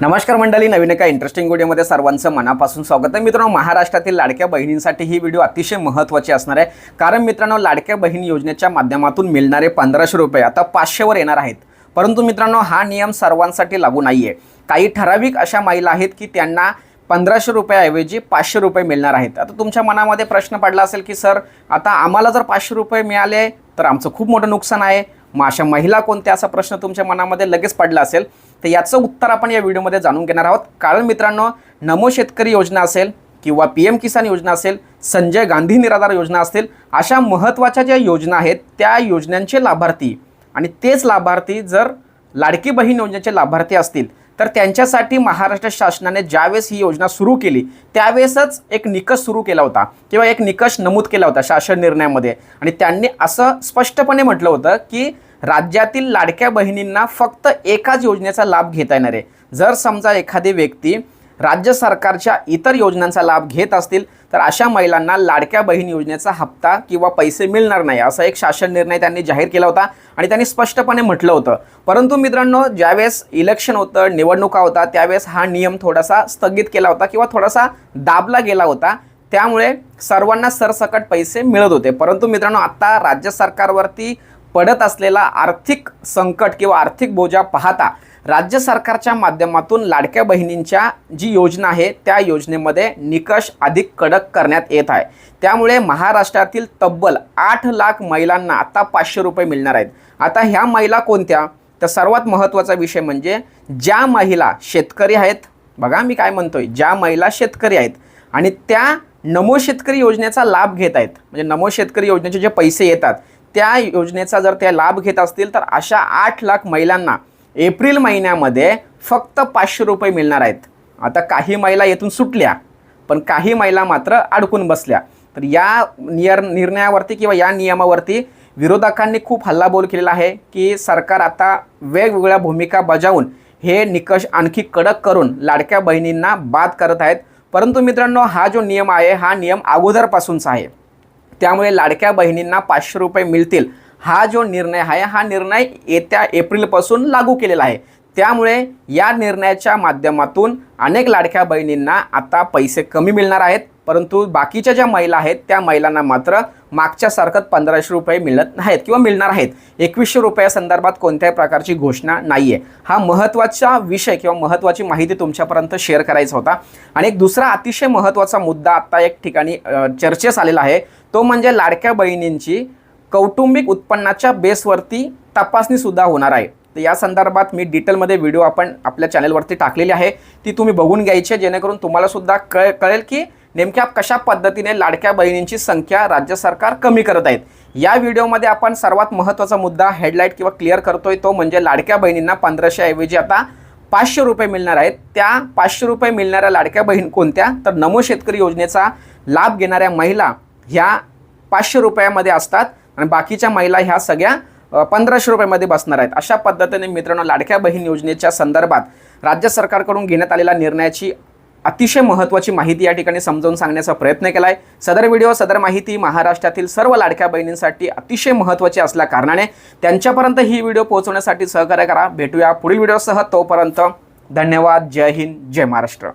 नमस्कार मंडळी नवीन एका इंटरेस्टिंग व्हिडिओमध्ये सर्वांचं मनापासून स्वागत आहे. मित्रांनो महाराष्ट्रातील लाडक्या बहिणींसाठी ही व्हिडिओ अतिशय महत्त्वाची असणार आहे. कारण मित्रांनो लाडक्या बहीण योजनेच्या माध्यमातून मिळणारे पंधराशे रुपये आता पाचशेवर येणार आहेत. परंतु मित्रांनो हा नियम सर्वांसाठी लागू नाही आहे काही ठराविक अशा महिला आहेत की त्यांना पंधराशे रुपयाऐवजी पाचशे रुपये मिळणार आहेत. आता तुमच्या मनामध्ये प्रश्न पडला असेल की सर आता आम्हाला जर पाचशे रुपये मिळाले तर आमचं खूप मोठं नुकसान आहे. मग अशा महिला कोणत्या? असा प्रश्न तुमच्या मनामध्ये लगेच पडला असेल. तर याचं उत्तर आपण या व्हिडिओमध्ये जाणून घेणार आहोत. कारण मित्रांनो नमो शेतकरी योजना असेल किंवा पी एम किसान योजना असेल संजय गांधी निराधार योजना असतील अशा महत्त्वाच्या ज्या योजना आहेत त्या योजनांचे लाभार्थी आणि तेच लाभार्थी जर लाडकी बहीण योजनेचे लाभार्थी असतील तर त्यांच्यासाठी महाराष्ट्र शासनाने ज्यावेळेस ही योजना सुरू केली त्यावेळेसच एक निकष सुरू केला होता किंवा एक निकष नमूद केला होता शासन निर्णयामध्ये. आणि त्यांनी असं स्पष्टपणे म्हटलं होतं की राज्यातील लाडक्या बहिणींना फक्त एकाच योजनेचा लाभ घेता येणार आहे. जर समजा एखादी व्यक्ती राज्य सरकारच्या इतर योजनांचा लाभ घेत असतील तर अशा महिलांना लाडक्या बहीण योजनेचा हप्ता किंवा पैसे मिळणार नाही असा एक शासन निर्णय त्यांनी जाहीर केला होता आणि त्यांनी स्पष्टपणे म्हटलं होतं. परंतु मित्रांनो ज्यावेळेस इलेक्शन होतं निवडणुका होता त्यावेळेस हा नियम थोडासा स्थगित केला होता किंवा थोडासा दाबला गेला होता. त्यामुळे सर्वांना सरसकट पैसे मिळत होते. परंतु मित्रांनो आत्ता राज्य सरकारवरती पडत असलेला आर्थिक संकट किंवा आर्थिक बोजा पाहता राज्य सरकारच्या माध्यमातून लाडक्या बहिणींच्या जी योजना आहे त्या योजनेमध्ये निकष अधिक कडक करण्यात येत आहे. त्यामुळे महाराष्ट्रातील तब्बल आठ लाख महिलांना आता पाचशे रुपये मिळणार आहेत. आता ह्या महिला कोणत्या? तर सर्वात महत्त्वाचा विषय म्हणजे ज्या महिला शेतकरी आहेत बघा मी काय म्हणतोय ज्या महिला शेतकरी आहेत आणि त्या नमो शेतकरी योजनेचा लाभ घेत आहेत. म्हणजे नमो शेतकरी योजनेचे जे पैसे येतात त्या योजनेचा जर त्या लाभ घेत असतील तर अशा आठ लाख महिलांना एप्रिल महिन्यामध्ये फक्त पाचशे रुपये मिळणार आहेत. आता काही महिला येथून सुटल्या पण काही महिला मात्र अडकून बसल्या. तर या नियर निर्णयावरती किंवा या नियमावरती विरोधकांनी खूप हल्लाबोल केलेला आहे की सरकार आता वेगवेगळ्या भूमिका बजावून हे निकष आणखी कडक करून लाडक्या बहिणींना बाद करत आहेत. परंतु मित्रांनो हा जो नियम आहे हा नियम अगोदरपासूनचा आहे. त्यामुळे लाडक्या बहिणींना पाचशे रुपये मिळतील. हा जो निर्णय आहे हा निर्णय येत्या एप्रिलपासून लागू केलेला आहे. त्यामुळे या निर्णयाच्या माध्यमातून अनेक लाडक्या बहिणींना आता पैसे कमी मिळणार आहेत. परंतु बाकीच्या ज्या महिला आहेत त्या महिलांना मात्र मागच्यासारखं पंधराशे रुपये मिळत नाहीत किंवा मिळणार आहेत. एकवीसशे रुपयासंदर्भात कोणत्याही प्रकारची घोषणा नाही आहे हा महत्त्वाचा विषय किंवा महत्त्वाची माहिती तुमच्यापर्यंत शेअर करायचा होता. आणि एक दुसरा अतिशय महत्त्वाचा मुद्दा आत्ता एक ठिकाणी चर्चेस आलेला आहे. तो म्हणजे लाडक्या बहिणींची कौटुंबिक उत्पन्नाच्या बेसवरती तपासणीसुद्धा होणार आहे. तर या संदर्भात मी डिटेलमध्ये व्हिडिओ आपण आपल्या चॅनलवरती टाकलेली आहे. ती तुम्ही बघून घ्यायची जेणेकरून तुम्हालासुद्धा कळ कळेल की नेमक्या कशा पद्धतीने लाडक्या बहिणींची संख्या राज्य सरकार कमी करत आहेत. या व्हिडिओमध्ये आपण सर्वात महत्त्वाचा मुद्दा हेडलाईट किंवा क्लिअर करतोय तो म्हणजे लाडक्या बहिणींना पंधराशे ऐवजी आता पाचशे रुपये मिळणार आहेत. त्या पाचशे रुपये मिळणाऱ्या लाडक्या बहीण कोणत्या? तर नमो शेतकरी योजनेचा लाभ घेणाऱ्या महिला ह्या पाचशे रुपयामध्ये असतात आणि बाकीच्या महिला ह्या सगळ्या पंधराशे रुपयामध्ये बसणार आहेत. अशा पद्धतीने मित्रांनो लाडक्या बहीण योजनेच्या संदर्भात राज्य सरकारकडून घेण्यात आलेल्या निर्णयाची अतिशय महत्त्वाची माहिती या ठिकाणी समजावून सांगण्याचा प्रयत्न केला आहे सदर व्हिडिओ सदर माहिती महाराष्ट्रातील सर्व लाडक्या बहिणींसाठी अतिशय महत्त्वाची असल्या कारणाने त्यांच्यापर्यंत ही व्हिडिओ पोहोचवण्यासाठी सहकार्य करा. भेटूया पुढील व्हिडिओसह. तोपर्यंत धन्यवाद. जय हिंद. जय महाराष्ट्र.